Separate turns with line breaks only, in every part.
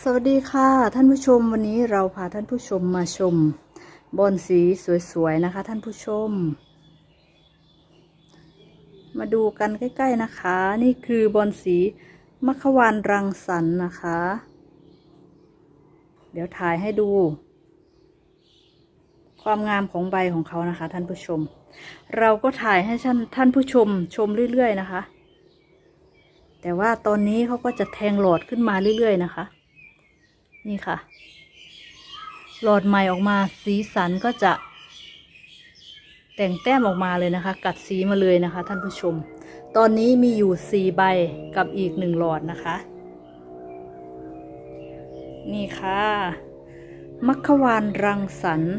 สวัสดีค่ะ ท่านผู้ชมวันนี้เราพาท่านผู้ชมมาชม บอนสีสวยๆนะคะ ท่านผู้ชม มาดูกันใกล้ ๆนะคะ นี่คือบอนสีมัควานรังสรรค์นะคะ เดี๋ยวถ่ายให้ดู ความงามของใบของเขานะคะ ท่านผู้ชม เราก็ถ่ายให้ท่านท่านผู้ชมชมเรื่อยๆนะคะ แต่ว่าตอนนี้เขาก็จะแทงหลอดขึ้นมาเรื่อยๆนะคะ นี่ค่ะ หลอดใหม่ออกมาสีสันก็จะ แต่งแต้มออกมาเลยนะคะ กัดสีมาเลยนะคะ ท่านผู้ชม ตอนนี้มีอยู่สี่ใบกับอีกหนึ่งหลอดนะคะ นี่ค่ะ มัคควานรังสรรค์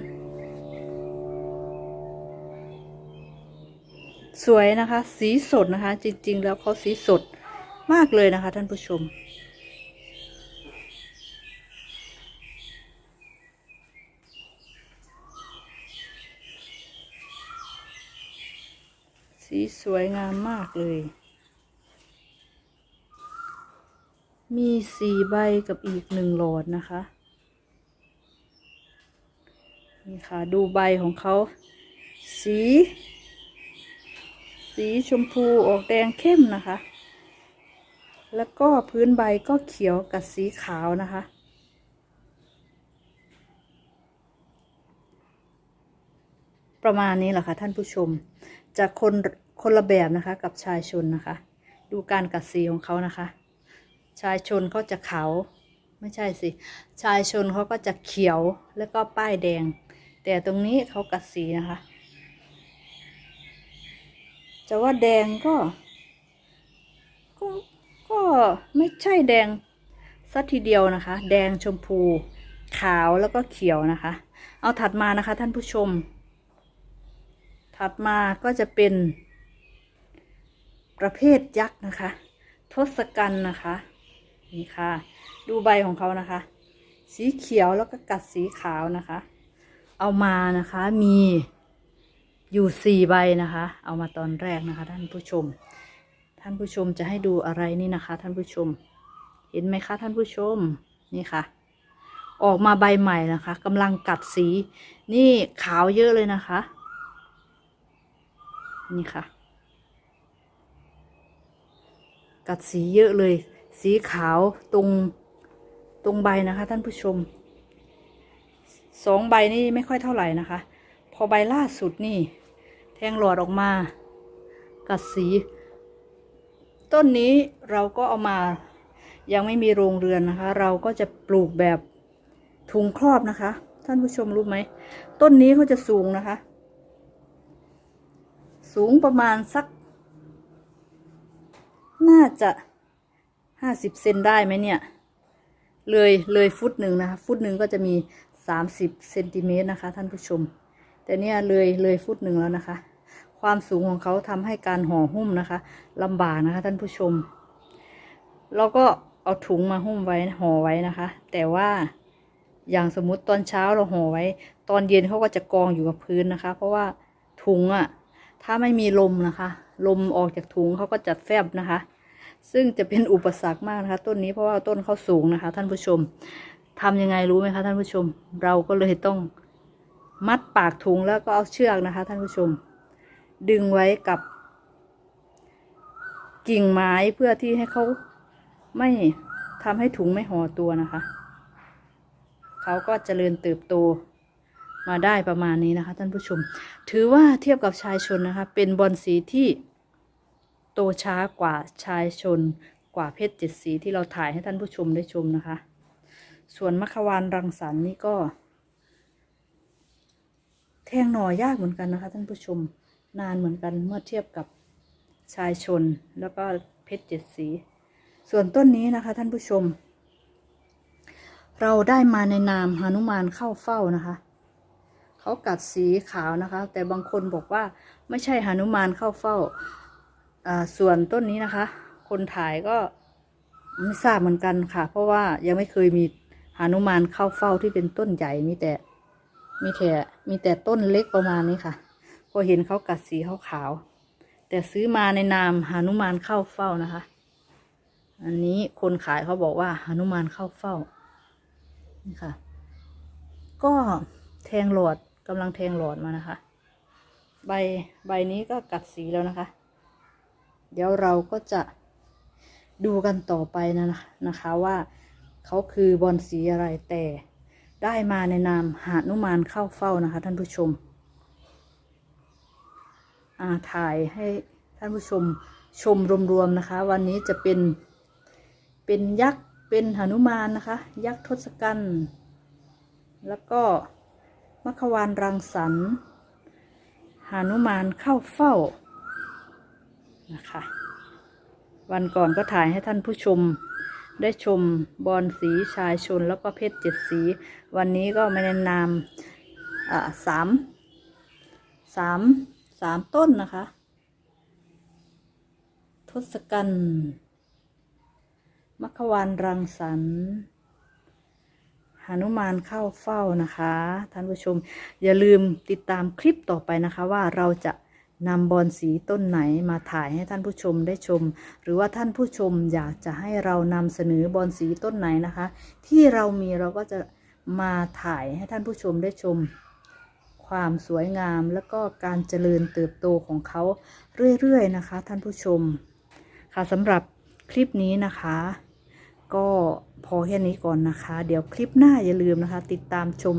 สวยนะคะ สีสดนะคะ จริง ๆ แล้วเขาสีสดมากเลยนะคะ ท่านผู้ชม สีสวยงามมากเลย มีสี่ใบกับอีกหนึ่งหลอดนะคะ นี่ค่ะ ดูใบของเขา สี สีชมพูออกแดงเข้มนะคะ แล้วก็พื้นใบก็เขียวกับสีขาวนะคะประมาณนี้แหละค่ะท่านผู้ชม จะคนคนละแบบนะคะ กับชายชนนะคะ ดูการกัดสีของเขานะคะ ชายชนเขาจะขาวไม่ใช่สิ ชายชนเขาก็จะเขียวแล้วก็ป้ายแดง แต่ตรงนี้เขากัดสีนะคะ จะว่าแดงก็ ก็ก็ไม่ใช่แดงสัทีเดียวนะคะ แดงชมพูขาวแล้วก็เขียวนะคะ เอาถัดมานะคะท่านผู้ชม ถัดมาก็จะเป็น ประเภทยักษ์นะคะ ทศกัณฐ์นะคะ นี่ค่ะ ดูใบของเขานะคะ สีเขียวแล้วก็กัดสีขาวนะคะ เอามานะคะมีอยู่สี่ใบนะคะ เอามาตอนแรกนะคะ ท่านผู้ชม ท่านผู้ชมจะให้ดูอะไรนี่นะคะ ท่านผู้ชม เห็นไหมคะ ท่านผู้ชมนี่ค่ะ ออกมาใบใหม่นะคะกำลังกัดสี นี่ขาวเยอะเลยนะคะ นี่ค่ะ กัดสีเยอะเลย สีขาวตรงตรงใบนะคะ ท่านผู้ชมสองใบนี่ไม่ค่อยเท่าไหร่นะคะ พอใบล่าสุดนี่ แทงหลอดออกมา กัดสี ต้นนี้เราก็เอามายังไม่มีโรงเรือนนะคะ เราก็จะปลูกแบบถุงครอบนะคะ ท่านผู้ชมรู้ไหม ต้นนี้เขาจะสูงนะคะ สูงประมาณสัก น่าจะห้าสิบเซนได้ไหมเนี่ย เลยเลยฟุตหนึ่งนะคะ ฟุตหนึ่งก็จะมีสามสิบเซนติเมตรนะคะ ท่านผู้ชม แต่เนี่ยเลยเลยฟุตหนึ่งแล้วนะคะ ความสูงของเขาทำให้การห่อหุ้มนะคะลำบากนะคะ ท่านผู้ชมเราก็เอาถุงมาหุ้มไว้ห่อไว้นะคะ แต่ว่าอย่างสมมุติตอนเช้าเราห่อไว้ ตอนเย็นเขาก็จะกองอยู่กับพื้นนะคะ เพราะว่าถุงอะ่ะ ถ้าไม่มีลมนะคะ ลมออกจากถุงเขาก็จะแฟบนะคะ ซึ่งจะเป็นอุปสรรคมากนะคะ ต้นนี้เพราะว่าต้นเขาสูงนะคะ ท่านผู้ชมทำยังไงรู้ไหมคะท่านผู้ชม เราก็เลยต้องมัดปากถุงแล้วก็เอาเชือกนะคะ ท่านผู้ชม ดึงไว้กับ กิ่งไม้เพื่อที่ให้เขาไม่ทำให้ถุงไม่ห่อตัวนะคะ เขาก็เจริญเติบโต มาได้ประมาณนี้นะคะ ท่านผู้ชม ถือว่าเทียบกับชายชนนะคะ เป็นบอลสีที่โตช้ากว่าชายชนกว่าเพชรเจ็ดสีที่เราถ่ายให้ท่านผู้ชมได้ชมนะคะ ส่วนมัคควานรังสรรค์นี่ก็ แทงหน่อยากเหมือนกันนะคะ ท่านผู้ชมนานเหมือนกันเมื่อเทียบกับชายชนแล้วก็เพชรเจ็ดสี ส่วนต้นนี้นะคะ ท่านผู้ชม เราได้มาในนามหนุมานเข้าเฝ้านะคะ เขากัดสีขาวนะคะ แต่บางคนบอกว่าไม่ใช่หนุมานเข้าเฝ้าส่วนต้นนี้นะคะ คนถ่ายก็ไม่ทราบเหมือนกันค่ะ เพราะว่ายังไม่เคยมีหนุมานเข้าเฝ้าที่เป็นต้นใหญ่มีแต่มีแต่มีแต่ต้นเล็กประมาณนี้ค่ะ พอเห็นเขากัดสีขาวๆแต่ซื้อมาในนามหนุมานเข้าเฝ้านะคะ อันนี้คนขายเขาบอกว่าหนุมานเข้าเฝ้านี่ค่ะ ก็แทงหลอด กำลังแทงหลอดมานะคะ ใบใบนี้ก็กัดสีแล้วนะคะ เดี๋ยวเราก็จะดูกันต่อไปนะนะคะว่าเขาคือบอลสีอะไรแต่ได้มาในนามหานุมานเข้าเฝ้านะคะ ท่านผู้ชมอาถ่ายให้ท่านผู้ชมชมรวมๆนะคะ วันนี้จะเป็นเป็นยักษ์เป็นหนุมานนะคะ ยักษ์ทศกัณฐ์แล้วก็ มัขวานรังสรรค์หนุมานเข้าเฝ้านะคะ วันก่อนก็ถ่ายให้ท่านผู้ชมได้ชมบอลสีชายชนแล้วก็เพชรเจ็ดสี วันนี้ก็มาแนะนำสามสามสามต้นนะคะ ทศกัณฐ์มัขวานรังสรรค์ หนุมานเข้าเฝ้านะคะ ท่านผู้ชม อย่าลืมติดตามคลิปต่อไปนะคะว่าเราจะนำบอลสีต้นไหนมาถ่ายให้ท่านผู้ชมได้ชม หรือว่าท่านผู้ชมอยากจะให้เรานำเสนอบอลสีต้นไหนนะคะ ที่เรามีเราก็จะมาถ่ายให้ท่านผู้ชมได้ชม ความสวยงามแล้วก็การเจริญเติบโตของเขาเรื่อยๆนะคะ ท่านผู้ชม ค่ะสำหรับคลิปนี้นะคะ ก็พอแค่นี้ก่อนนะคะ เดี๋ยวคลิปหน้าอย่าลืมนะคะ ติดตามชม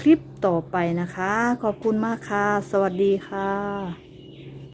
คลิปต่อไปนะคะ ขอบคุณมากค่ะ สวัสดีค่ะ